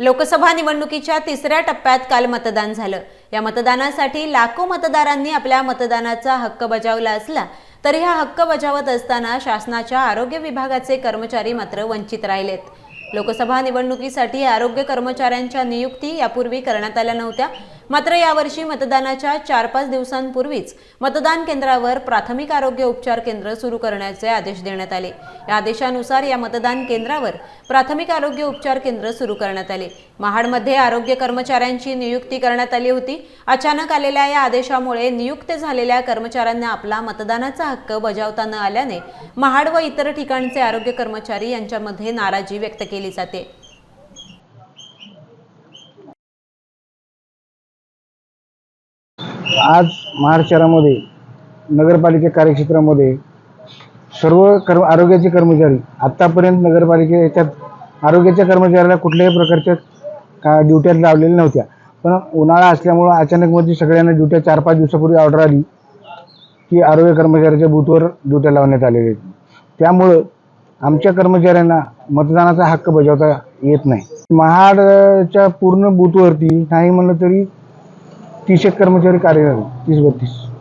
लोकसभा निवडणुकीच्या तिसऱ्या टप्प्यात काल मतदान झालं. या मतदानासाठी लाखो मतदारांनी आपल्या मतदानाचा हक्क बजावला असला तरी हा हक्क बजावत असताना शासनाच्या आरोग्य विभागाचे कर्मचारी मात्र वंचित राहिलेत. लोकसभा निवडणुकीसाठी आरोग्य कर्मचाऱ्यांच्या नियुक्ती यापूर्वी करण्यात आल्या नव्हत्या. मात्र यावर्षी मतदानाच्या चार पाच दिवसांपूर्वीच मतदान केंद्रावर प्राथमिक आरोग्य उपचार केंद्र सुरू करण्याचे आदेश देण्यात आले. या आदेशानुसार या मतदान केंद्रावर प्राथमिक आरोग्य उपचार केंद्र सुरू करण्यात आले. महाडमध्ये आरोग्य कर्मचाऱ्यांची नियुक्ती करण्यात आली होती. अचानक आलेल्या या आदेशामुळे नियुक्त झालेल्या कर्मचाऱ्यांना आपला मतदानाचा हक्क बजावता न आल्याने महाड व इतर ठिकाणचे आरोग्य कर्मचारी यांच्यामध्ये नाराजी व्यक्त केली जाते. आज महाड शहरामध्ये नगरपालिका कार्यक्षेत्रामध्ये सर्व कर्म आरोग्याचे कर्मचारी आत्तापर्यंत नगरपालिके याच्यात आरोग्याच्या कर्मचाऱ्याला कुठल्याही प्रकारच्या का ड्युट्या लावलेल्या नव्हत्या. पण उन्हाळा असल्यामुळं अचानकमध्ये सगळ्यांना ड्युट्या चार पाच दिवसापूर्वी ऑर्डर आली की आरोग्य कर्मचाऱ्याच्या बूथवर ड्युट्या लावण्यात आलेल्या आहेत. त्यामुळं आमच्या कर्मचाऱ्यांना मतदानाचा हक्क बजावता येत नाही. महाडच्या पूर्ण बूथवरती नाही म्हणलं तरी तीस एक कर्मचारी कार्यरत आहेत, तीस बत्तीस.